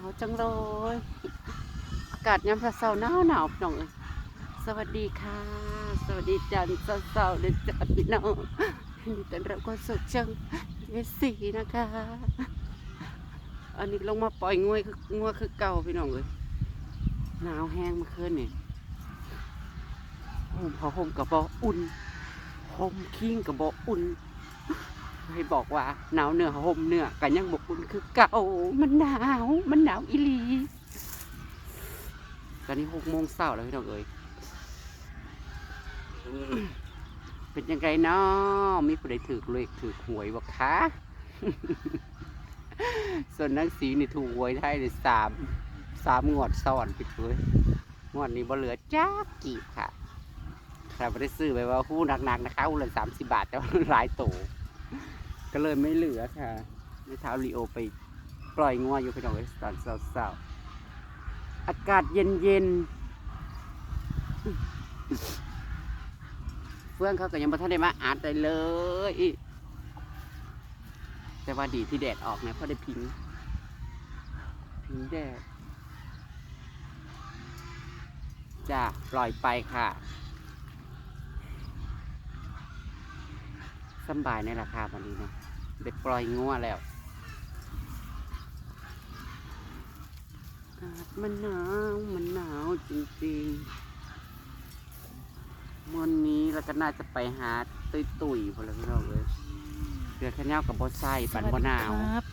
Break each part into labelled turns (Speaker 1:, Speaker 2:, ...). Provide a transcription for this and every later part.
Speaker 1: หนาวจังเลยอากาศยามเช้าหนาวหนาวพี่น้องเอ้ยสวัสดีค่ะ สวัสดีจันทร์เช้าๆเด็กจัดพี่น้องนดีต้อนรับเข้าสู่ช่องเอสีนะคะ อันนี้ลงมาปล่อยงวยงัวคือเก่าพี่น้องเอ้ยหนาวแห้งเมื่อคืนนี่ห่มผ้าห่มกับบออุ่นห่มคิงกับบออุ่น ให้บอกว่าหนาวเหนือห่มเหนือกันยังบกอุ่นคือเก่ามันหนาวมันหนาวอีลีตอนนี้หกโมงเช้าแล้วพี่น้องเอ้ยเป็นยังไงเนาะมีผู้ใดถือเลขถือหวยบ่คะส่วนนังสีนี่ถูกหวยไทยเลยสามสามงวดซ้อนพี่เอยงวดนี้บ่เหลือจ้ากีบค่ะใครไม่ได้ซื้อไปว่าหู้หนักๆนะคะหู้ละสามสิบบาทแต่ว่าหลายโต ก็เลยไม่เหลือค่ะไม่เท้าลีโอไปปล่อยงัวอยู่พี่น้องเอ้ยตอนเศร้าๆอากาศเย็นๆเฟื่องเขาก็ยังบ่ทันได้มาอาดได้เลย แต่ว่าดีที่แดดออกนะเพราะได้พิงพิงแดดจ้าปล่อยไปค่ะสบายในราคาวันนี้นะ ได้ปล่อยงัวแล้วอากาศมันหนาวมันหนาวจริงๆวันนี้เราก็น่าจะไปหาตุยตุยๆพอแล้วพี่น้องเลยเรือแค่แนวกับบอไส้ปันบอหนาว
Speaker 2: ครับ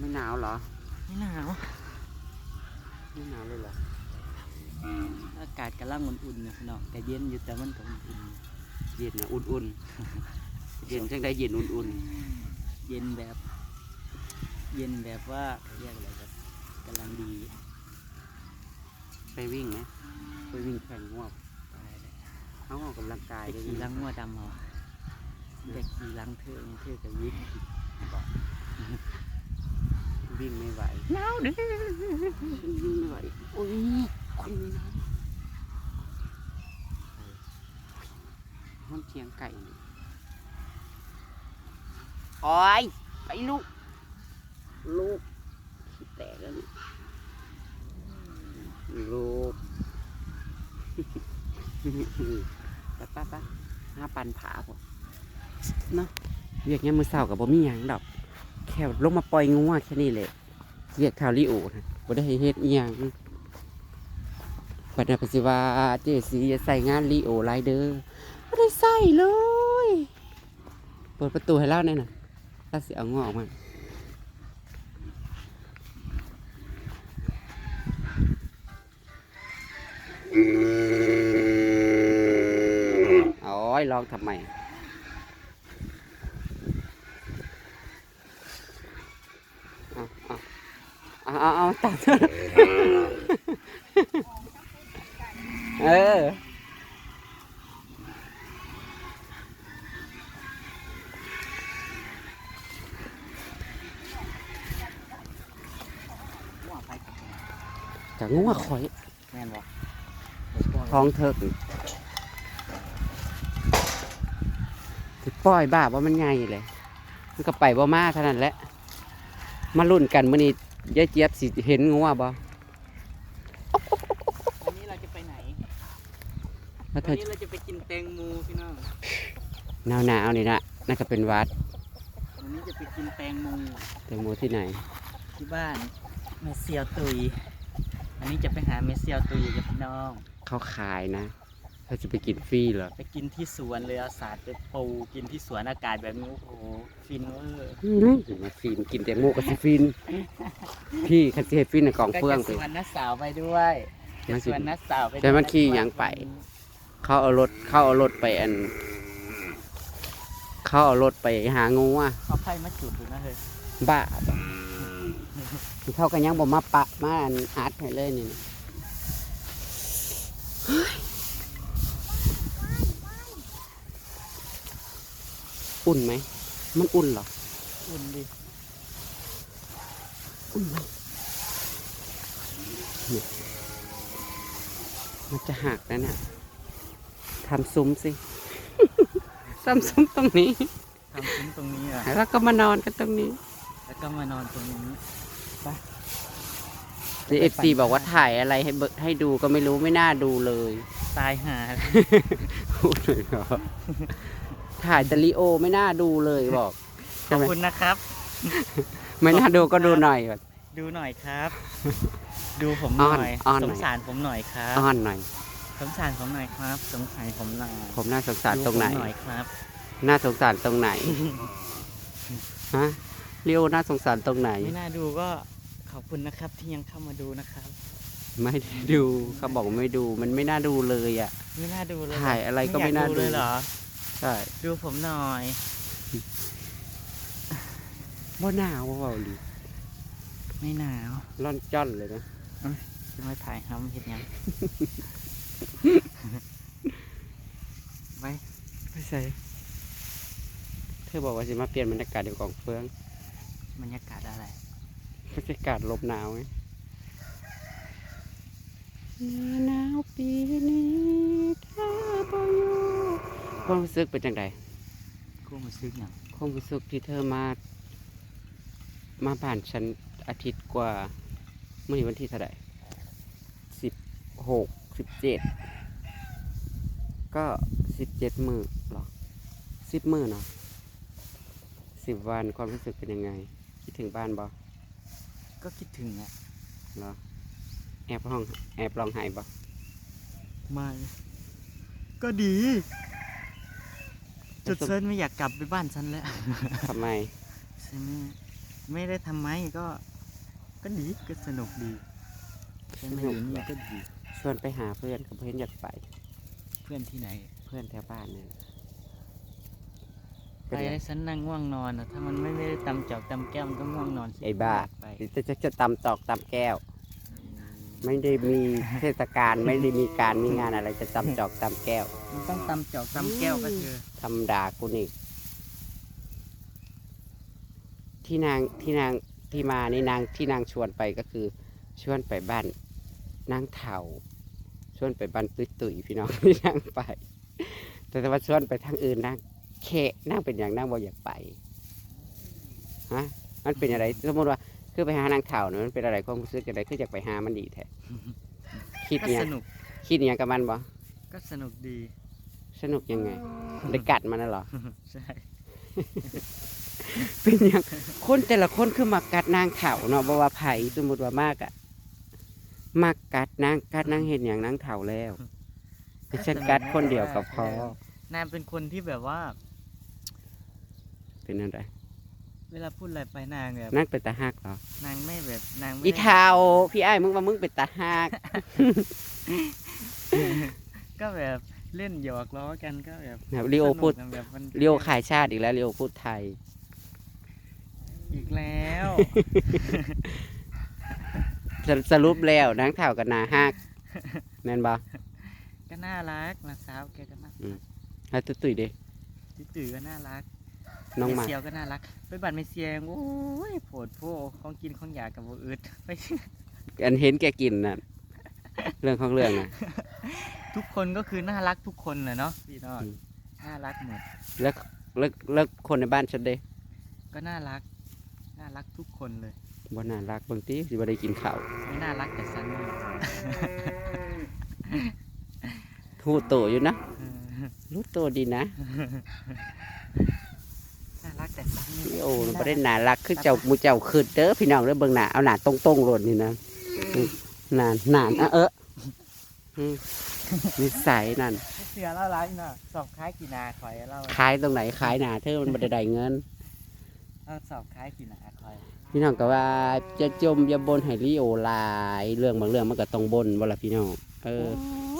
Speaker 1: ไม่หนาวเหรอ
Speaker 2: ไม่หนาว
Speaker 1: ไม่หนาวเลยเหรอ
Speaker 2: อากาศกำลังอุ่นๆนะพี่น้องแต่เย็นอยู่แต่มันก็อุ่น
Speaker 1: เย็นนะอุ่นๆ เย็นจังได้เย็นอุ่น
Speaker 2: ๆเย็นแบบ เย็นแบบว่าเรียกอะไรแบบกำลังดี
Speaker 1: ๆ ไปวิ่งไหมไปวิ่งแข่งง่วง
Speaker 2: ไปเลย
Speaker 1: เขาออกกำลังกาย
Speaker 2: ไป
Speaker 1: ได้
Speaker 2: ขี่ลังงัวดำเอาไปขี่ลังเธอเธอกับวิ่งบอก
Speaker 1: วิ่งไม่ไหวหนาวเด้วิ่งไม่ไหวโอ้ยคนนี้นะห้องเทียงไก่นี่ โอ้ยไปลูก ลูกแตกแล้วลูกปไปไปห้าปันผาผมเนาะเรียกเนี้ยมือเศร้ากับบ่มีหยังดอก แค่ลงมาปล่อยงูแค่นี้เลยเรียกคาริโอนะบ่ได้ให้เฮ็ดอีหยังปัดนาปสิวาเจสีจะใส่งานลีโอไลเดอร์บ่ได้ใส่เลย เปิดประตูให้เล่าหน่อยนะ ta sẽ ống ngọ mà ôi lon thầm mày. À, à, à, à, à,
Speaker 2: à, à, à, à, à, à,
Speaker 1: à, à, งัวข่อย
Speaker 2: แม่นบ่
Speaker 1: ท้องเถิกสิปล่อยบ้าว่ามันไงเลย มันก็ไปบ่มาเท่านั้นแหละ มาลุ่นกันมื้อนี้ยายเจี๊ยบสิเห็นงัวบ่
Speaker 2: วันนี้เราจะไปไหน
Speaker 1: แล้วเธ
Speaker 2: วัน
Speaker 1: อ
Speaker 2: นี้เราจะไปกินแตงโมพี่น้อง
Speaker 1: หนาวหนาวๆนี่นะนั่นก็เป็นวัด
Speaker 2: วันนี้จะไปกินแตงโม
Speaker 1: แตงโมที่ไหน
Speaker 2: ที่บ้านเมเซียวตุย วันนี้จะไปหาเมเซียวตุยกับพี่น้อง
Speaker 1: เขาขายนะเธอจะไปกินฟรีเหรอ
Speaker 2: ไปกินที่สวนเลยเอาสาดไปปูกินที่สวนอากาศแบบนี้โอ้โหฟินเวอร์
Speaker 1: อื้อหือมาฟินกินแตงโมกับสิฟิน พี่คันสิเฮ็ดฟินในกล่อง
Speaker 2: ก็
Speaker 1: เฟือง
Speaker 2: จะ
Speaker 1: ไป
Speaker 2: สวนนักสาวไปด้วย
Speaker 1: มั
Speaker 2: จะ
Speaker 1: น
Speaker 2: ส
Speaker 1: สิ
Speaker 2: วนนักสาวไป
Speaker 1: แต่มัน
Speaker 2: ด้วย
Speaker 1: ขี่หยังไป เขาเอารถเขาเอารถไปอัน เขาเอารถไปหางูอะ
Speaker 2: เขาไพ่มาจุดอยู่นะเฮ้ย
Speaker 1: บ้าบ่ เขาก็ยังบ่มาปะมาอันอัดให้เลยนี่นะเฮ้ยอุ่นไหม มันอุ่นเหรอ
Speaker 2: อุ่นดิ
Speaker 1: อุ่นไหมเนี่ยมันจะหักแล้วเนี่ยทำซุ้มสิ ทำซุ้มตรงนี้
Speaker 2: ทำซุ้มตรงนี้อะ
Speaker 1: แล้วก็มานอนกันตรงนี้
Speaker 2: แล้วก็มานอนตรงนี้ ไป
Speaker 1: เอฟซีบอกว่าถ่ายอะไรให้เบิให้ดูก็ไม่รู้ไม่น่าดูเลย
Speaker 2: ตายหา
Speaker 1: พูดเลยเหรอถ่ายแต่ลีโอไม่น่าดูเลยบอก
Speaker 2: ข
Speaker 1: ใช่
Speaker 2: อบ
Speaker 1: ไหม
Speaker 2: คุณนะครับ
Speaker 1: ไม่น่าดูก็ดูหน่อยแบบ
Speaker 2: ดูหน่อยครับ ดูผมห
Speaker 1: อ้อน
Speaker 2: น่อย
Speaker 1: อ้อนห
Speaker 2: ส
Speaker 1: น่อย
Speaker 2: งสารผมหน่อยครับ
Speaker 1: อ้อนหน่อย
Speaker 2: สงสารผมหน่อยครับ สงสารผมหน่อย
Speaker 1: ผมน่าสงสาร
Speaker 2: ดู
Speaker 1: ตรงไหน
Speaker 2: ผมหน่อยครับ
Speaker 1: น่าสงสารตรงไหน ฮะลีโอน่าสงสารตรงไหน
Speaker 2: ไม่น่าดูก็ ขอบคุณนะครับที่ยังเข้ามาดูนะครับ
Speaker 1: ไม่ได้ดูเขาบอกว่าไม่ดูมันไม่น่าดูเลยอะ
Speaker 2: ไม่น่าดูเลย
Speaker 1: ถ่ายอะไรก็ไม่น่าดู
Speaker 2: เลยเหรอ
Speaker 1: ใช่
Speaker 2: ดูผมหน่อย
Speaker 1: ว่าหนาวว่าเปล่าหรือ
Speaker 2: ไม่หนาว
Speaker 1: ร่อนจ้อนเลยนะ
Speaker 2: จะมาถ่ายห้ำเห็นยังไว้
Speaker 1: ไม่ใช่เธอบอกว่าจะมาเปลี่ยนบรรยากาศเดี๋ยวของเฟือง
Speaker 2: บรรยากาศอะไร
Speaker 1: บรรยากาศลมหนาวไงหนาวปีนี้ถ้าบ่อยู่ความรู้สึกเป็นจังได
Speaker 2: กูมาซื้ออย่าง
Speaker 1: ความรู้สึกที่เธอมา มาผ่านฉันอาทิตย์กว่าเมื่อวันที่เท่าไหร่สิบหกสิบเจ็ดก็สิบเจ็ดมือหรอสิบมือเนาะสิบวันความรู้สึกเป็นยังไง คิดถึงบ้านบ่
Speaker 2: ก็คิดถึงอะ
Speaker 1: เหรอแอบร้องแอบร้องไห้บ่
Speaker 2: มาก็ดี จุดเซินไม่อยากกลับไปบ้านฉันแล้ว
Speaker 1: ทำไม
Speaker 2: ฉันไม่ได้ทำไมก็ก็ดีก็สนุกดีฉันมาอยู่นี่ก็ดี
Speaker 1: ชวนไปหาเพื่อนกับเพื่อนอยากไป
Speaker 2: เพื่อนที่ไหน
Speaker 1: เพื่อนแถวบ้านเนี่ย
Speaker 2: ไปแล้วฉันนั่งง่วงนอนอะถ้ามันไม่ได้ตำจอกตำแก้วมันก็ง่วงนอนสิ
Speaker 1: ไอ้บ้า
Speaker 2: ไป
Speaker 1: จะจะจะตำตอกตำแก้ว ไม่ได้มีเทศกาลไม่ได้มีการมีงานอะไรจะตำจอกตำแก้ว
Speaker 2: มันต้องตำจอกตำแก้วก็เธอ
Speaker 1: ทำด่ากูนี่ที่นางที่นางที่มานี่นางที่นางชวนไปก็คือ ชวนไปบ้านนางเถาชวนไปบ้านตุ้ยตุยๆพี่น้อง ที่นางไป แต่ถ้าว่าชวนไปทางอื่นนาง เคะนางเป็นอย่างนางบ่อยากไปฮะมันเป็นอะไรสมมติว่าคือไปหานางเถาเนี่ยมันเป็นอะไรความรู้สึกอะไรคืออยากไปหามันดีแท้คิด
Speaker 2: ก็
Speaker 1: เนี่ย
Speaker 2: สนุก
Speaker 1: คิดเนี่ยงกับมันบ่
Speaker 2: ก็สนุกดี
Speaker 1: สนุกยังไงได้กัดมันน่ะเหรอ
Speaker 2: ใช่
Speaker 1: เป็นอย่างคนแต่ละคนคือมักกัดนางเถาเนาะบ่ว่าไผสมมติว่ามากอะมักกัดนางกัดนางเห็นอย่างนางเถาแล้วแต่ฉันกัดคนเดียวกับพอ นา
Speaker 2: ยเป็นคนที่แบบว่า
Speaker 1: เป็นอะไร
Speaker 2: เวลาพูดอะไรไปนางแบบ
Speaker 1: นางเป็นตาฮักเหรอ นา
Speaker 2: งไม่แบบนางไม่
Speaker 1: อี
Speaker 2: ได้
Speaker 1: เทาพี่ไอ้ายมึงว่ามึงเป็นตาฮัก
Speaker 2: ก็แบบเล่นหยอกล้อกันก็แบบ
Speaker 1: นะลีโอพูด
Speaker 2: สนุกอะแบบมัน
Speaker 1: ลีโอขายชาติอีกแล้วลีโอพูดไทย
Speaker 2: อีกแล้ว
Speaker 1: สสรุปแล้วนางเถากับนาฮักแม่นบ่
Speaker 2: ก็น่ารักนะสาวแกก็น่า
Speaker 1: แล้วตุ้ยๆเด้
Speaker 2: ติตื่อก็น่ารัก
Speaker 1: น้อง
Speaker 2: เม
Speaker 1: หมา
Speaker 2: เซียวก็น่ารัก ไปบัตรเมเซียโอ้ยโผดโพของกินของอยากกับบ่อึดไป
Speaker 1: อันเห็นแกกินน่ะเรื่องของเรื่องน่ะ
Speaker 2: ทุกคนก็คือน่ารักทุกคนแหละเนาะพี่น้อง
Speaker 1: อืม
Speaker 2: น่ารักหมด
Speaker 1: แล้วแล้วแล้วคนในบ้านฉันเด้
Speaker 2: ก็น่ารัก น่ารักทุกคนเลย
Speaker 1: บ่น่ารักบางทีสิบ่ได้กินข้าว
Speaker 2: ไม่น่ารักแต่ฉันเลย
Speaker 1: ทูโตอยู่นะรู้โตดีนะ
Speaker 2: น่ารักแต่ฉันนี่
Speaker 1: โอ้บ่ได้น่ารักคือเจ้าหมูเจ้าขึ้นเด้อพี่น้องเด้อเบิ่งหน้าเอาหน้าตรงๆโลดนี่นะอืมนานนานอะเอออืมนิสัยนั่น
Speaker 2: เสือเล่าร้ายน่ะสอบคล้ายกี่นาคอยเล่า
Speaker 1: ขายตรงไหนขายหน้าเธอมันบ่ได้ได้เงิน
Speaker 2: เราสอบคล้ายกี่นาคอย
Speaker 1: พี่น้องก็ว่าจะจมอย่าบนให้ลีโอหลายเรื่องบางเรื่องมันก็ต้องบนบ่ล่ะพี่น้องเออ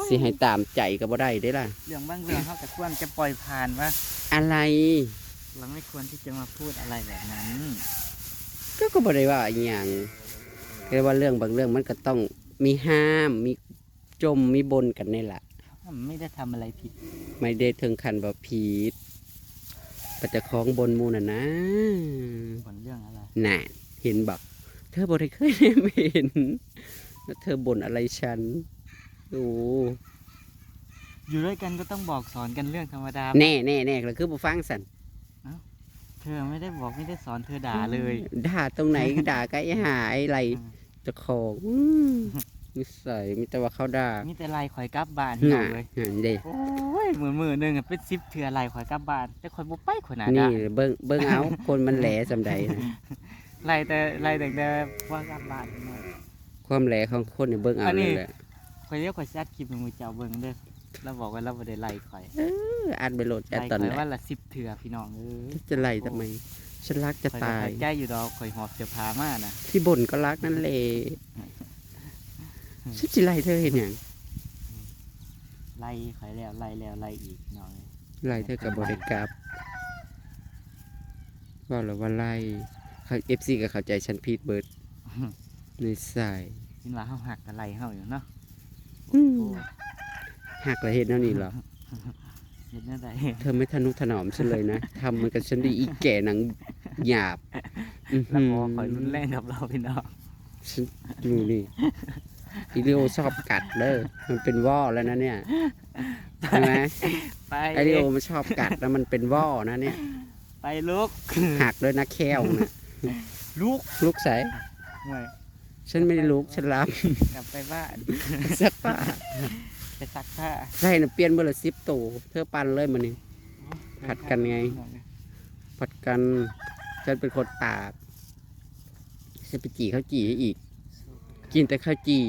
Speaker 1: สิให้ตามใจก็บ่ได้เด้ล่ะ
Speaker 2: เรื่องบางเรื่องเขาแต่ควรจะปล่อยผ่านว่า
Speaker 1: อะไร
Speaker 2: เราไม่ควรที่จะมาพูดอะไรแบบนั้น
Speaker 1: ก็ก็บ่ได้ว่าอหย่างแค่ว่าเรื่องบางเรื่องมันก็ต้องมีห้ามมีจมมีบนกันนี่แหละ
Speaker 2: เขาไม่ได้ทำอะไรผิด
Speaker 1: ไม่ได้ถึงขั้นว่าผิดปัจจะคล้องบนหมูน่ะนะ
Speaker 2: ผลเรื่องอะไร
Speaker 1: น่ะเห็นบอกเธอบ่ได้เคยได้เห็นแล้วเธอบ่นอะไรฉันโอ้
Speaker 2: อยู่ด้วยกันก็ต้องบอกสอนกันเรื่องธรรมดา
Speaker 1: แน่แน่แน่แล้วคือบ่ฟังสัน
Speaker 2: เธอไม่ได้บอกไม่ได้สอนเธอด่าเลย
Speaker 1: ด่าตรงไหน ด่าไกไอ้หาไอ้ไรเจะของอืมนิสัยมีแต่ว่าเขาด่า
Speaker 2: มีแต่ไล่ข่อยกลับบ้าน
Speaker 1: ห
Speaker 2: เหี่ย
Speaker 1: น่าว
Speaker 2: เลย
Speaker 1: หนเด้
Speaker 2: โอ้ยมือมือหนึงอะเป็น10เทื่อไล่ข่อยกลับบ้าน แต่ข่อยบ่ไปข่อยน่ะ
Speaker 1: นี่
Speaker 2: ด่า
Speaker 1: เบิ้งเบิ้งเอาคนมันแหลสำใดนะ
Speaker 2: ไล่แต่ไล่แต่แต่ว่ากลับบ้านเนาะ
Speaker 1: ความแหลของคนนี่เบิ้งเอา
Speaker 2: อันนี้
Speaker 1: เลยแหละ
Speaker 2: ข่อยเรียกข่อยสิอัดคลิปให้มือเจ้าเบิ่งเด้อ แล้วบอกว่าเราบ่ได้ไล่ข่อย
Speaker 1: เอออัดไปโหลดแอด
Speaker 2: ไล่
Speaker 1: ตอน
Speaker 2: ข่
Speaker 1: ไห
Speaker 2: อย
Speaker 1: น
Speaker 2: วันละ10เทื่อพี่น้องเอ้ย
Speaker 1: จะไล่ทำไม ฉันรักจะ
Speaker 2: ข่อยก็
Speaker 1: ตาย
Speaker 2: เข้าใจอยู่ดอกข่อยหอบเสื้อผ้ามานะ
Speaker 1: ที่บ่นก็รักนั่นแหละฉันจะไล่เธอเห็นอย่าง
Speaker 2: ไล่ข่อยแล้วไล่แล้วไล่อีกพี่น้องเอ้ย
Speaker 1: ไล่เธอกับบริกรับว่าแล้วว่าไล่เขาเอฟซีก็เข้าใจฉันพีดเบิร์ดในสาย
Speaker 2: คิดว่าเฮาหักกันไล่เฮาอยู่เนาะ
Speaker 1: อืม
Speaker 2: โอ้
Speaker 1: หั กและเห็นเท่านี้เหรอ
Speaker 2: เฮ็ดแนวใด
Speaker 1: เธอไม่ทนุถนอมฉันเลยนะทำเหมันกับฉันดีอีแก่หนังหยาบอื้อ
Speaker 2: แล้ว
Speaker 1: หื
Speaker 2: บ
Speaker 1: อ
Speaker 2: อกข่อยรุนแรงกับเราพี่น้อง
Speaker 1: ฉันดูนี่อีเดีโอชอบกัดเด้อมันเป็นว่อแล้วนะเนี่ยใช่ไหม
Speaker 2: ไป
Speaker 1: ไอเดีโอมันชอบกัดแล้วมันเป็นว่อนะเนี่ย
Speaker 2: ไปลูก
Speaker 1: หักด้วยนะแควนะ
Speaker 2: ลูก
Speaker 1: ลุกใส่
Speaker 2: ห่วย
Speaker 1: ฉันไม่ได้ลุกฉันรับ
Speaker 2: กลับไปบ้าน
Speaker 1: สักป้า
Speaker 2: ไปซักผ้า
Speaker 1: ใช่นะเปลี่ยนเบอร์ละสิบตัวเธอปันเลยมันนี่ ผัดกันไง ผัดกันฉันเป็นคนตากฉันไปจีข้าวจีให้อีก กินแต่ข้าวจี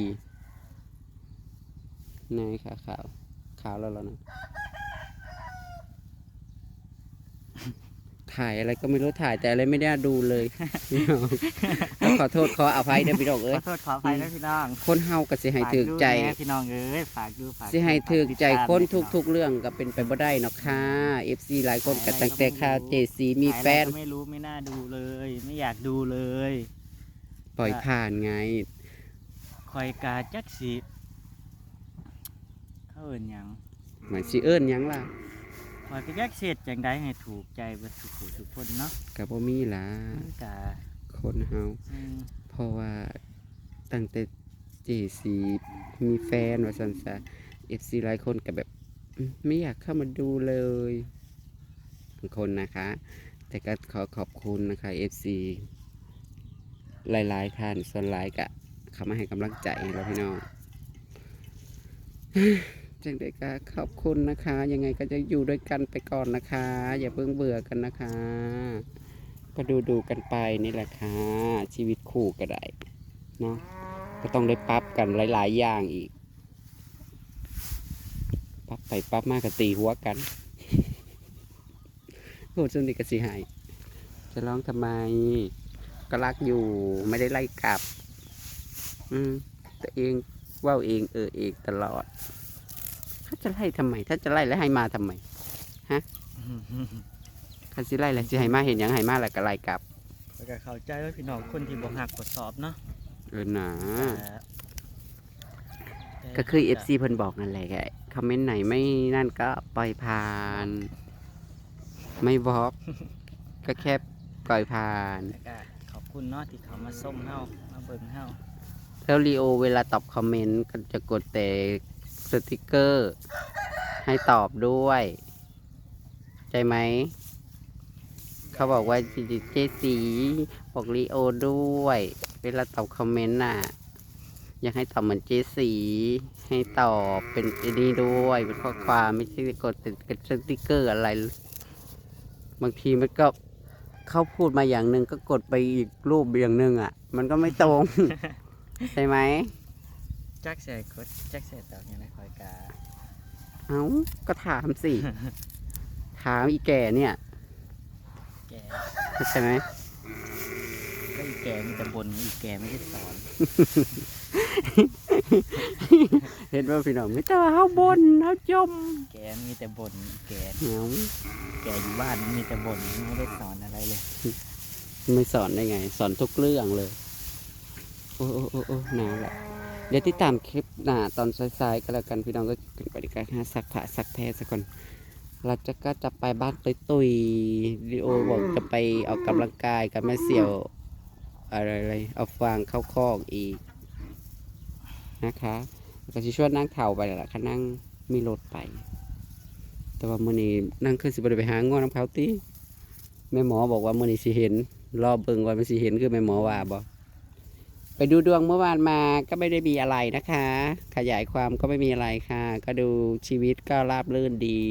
Speaker 1: นายขาขาวขาวแล้วแล้วนะ ถ่ายอะไรก็ไม่รู้ถ่ายแต่อะไรไม่ได้ดูเลยพี่น้องขอโทษขออภัยนะพี่น้อง
Speaker 2: ข
Speaker 1: เอ้ย
Speaker 2: อโทษขออภัยนะพี่น้อง
Speaker 1: คนเฮาก็สิให้ถือใจ
Speaker 2: ฝากดูแลพี่น้องเอ้ยฝากดูฝากดู
Speaker 1: สิให้ถือใจ
Speaker 2: ฝาก
Speaker 1: คน
Speaker 2: ติดตาม
Speaker 1: ทุกๆเรื่องก็เป็นไปบ่ได้เนาะค่ะ FC หลายคนก็ตั้งแต่ข่าวเจซีมีแฟน
Speaker 2: ถ่ายอะไรก็ไม่รู้ไม่น่าดูเลย ไม่อยากดูเลย
Speaker 1: ปล่อยผ่านไง
Speaker 2: คอยกาจักสิเขาเอินหยัง
Speaker 1: หมายสิเอิ้นหยังล่ะ
Speaker 2: คอยกจักเสียดจังได้ให้ถูกใจเบัสุขุทุกคนเนาะ
Speaker 1: ก็บ่มีล่ะ
Speaker 2: กา
Speaker 1: คนเฮา
Speaker 2: อืม
Speaker 1: เพราะว่าตั้งแต่เจซีมีแฟนว่าซั่นซะ FC หลายคนก็แบบอืมไม่อยากเข้ามาดูเลยบางคนนะคะ แต่ก็ขอขอบคุณนะคะ FC หลายๆท่านส่วนหลายก็เข้ามาให้กำลังใจเราพี่น้อง จังได้ก็ขอบคุณนะคะ ยังไงก็จะอยู่ด้วยกันไปก่อนนะคะ อย่าเพิ่งเบื่อกันนะคะ ก็ดูดูกันไปนี่แหละค่ะ ชีวิตคู่ก็ได้เนาะก็ต้องได้ปรับกันหลาย ๆ อย่างอีกปรับไปปรับมากก็ตีหัวกันโหดจนเด็กก็สิหายจะร้องทำไมก็รักอยู่ไม่ได้ไล่กลับ อืมตัวเองว่าเองเออเองตลอด ถ้าจะไล่ทำไมถ้าจะไล่แล้วให้มาทำไมถ้าสิไล่แล้วสิให้มาเห็นหยังให้มาแล้วก็ไล่กลับ
Speaker 2: ข้อยก็เข้าใจว่าพี่น้องคนที่บ่หักกดสอบเนาะ
Speaker 1: เออหนา
Speaker 2: แต่
Speaker 1: ก็คือ FC เพิ่นบอกนั่นแหละแกคอมเมนต์ไหนไม่นั่นก็ปล่อยผ่าน ไม่บล็อก ก็แค่ปล่อยผ่าน
Speaker 2: แต่ก็ขอบคุณเนาะที่เขามาส้มเฮามาเบิ่งเฮา
Speaker 1: แล้วรีโอเวลาตอบคอมเมนต์ก็จะกดแต่ สติกเกอร์ ให้ตอบด้วย ใจไหม เขาบอกว่าเจสีบอกรีโอด้วย เวลาตอบคอมเมนต์น่ะ อยากให้ตอบเหมือนเจสี ให้ตอบเป็นไอ้นี่ด้วย เป็นข้อความไม่ใช่กดเป็นสติกเกอร์อะไร บางทีมันก็เขาพูดมาอย่างหนึ่งก็กดไปอีกรูปอย่างหนึ่งอะ มันก็ไม่ตรง ใช่ไหม
Speaker 2: จักใส่กดจักใส่ตอบยังไงคอยกา
Speaker 1: เอ้าก็ถามสิ ถามอีแก่เนี่ย
Speaker 2: แก
Speaker 1: ใช่ไหม
Speaker 2: ก็อีแกมีแต่บนอีแกไม่ได้สอน
Speaker 1: เห็นว่าพี่น้องไม่แต่ว่าเฮาบนเฮาจม
Speaker 2: แกมีแต่บนอีแก
Speaker 1: เอ้า
Speaker 2: แกอยู่บ้านมีแต่บนไม่ได้สอนอะไรเลย
Speaker 1: ไม่สอนได้ไง สอนทุกเรื่องเลย โอ้โอ้โอ้โอ้หนาวละ เดี๋ยวติดตามคลิปหน้าตอนสายๆก็แล้วกันพี่น้องก็กันไปดีกว่าหาสักผ้าสักแพรสักคนเราจะก็จะไปบ้านตุยตุยๆวิดีโอบอกจะไปออกกำลังกายกับแม่เสี่ยวอะไรอะไรเอาฟางเข้าคอกอีกนะคะก็จะชวนนั่งเข่าไปแหละค่ะนั่งมีรถไป แต่ว่ามื่อนี้นั่งขึ้นสิบได้ไปหาง้อน้ำเขาตีแม่หมอบอกว่ามื่อนี้สิเห็น รอบเบิ่งว่ามันสิเห็นคือแม่หมอว่าบ่ ไปดูดวงเมื่อวานมาก็ไม่ได้มีอะไรนะคะ ขยายความก็ไม่มีอะไรค่ะ ก็ดูชีวิตก็ราบรื่นดี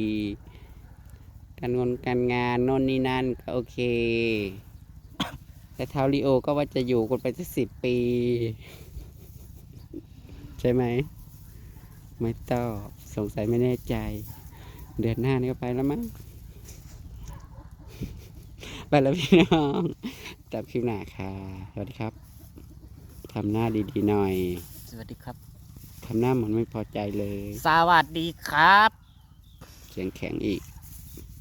Speaker 1: การงานการงานโน่นนี่นั่นก็โอเค แต่เทาริโอก็ว่าจะอยู่กันไปสักสิบปี ใช่ไหม ไม่ตอบสงสัยไม่แน่ใจ เดือนหน้านี่ก็ไปแล้วมั้งไปแล้วพี่น้องจับคลิปหน้าค่ะ สวัสดีครับ ทำหน้าดีๆหน่อย
Speaker 2: สวัสดีครับ
Speaker 1: ทำหน้าเหมือนไม่พอใจเลย
Speaker 2: สวัสดีครับ
Speaker 1: เสียงแข็งอีก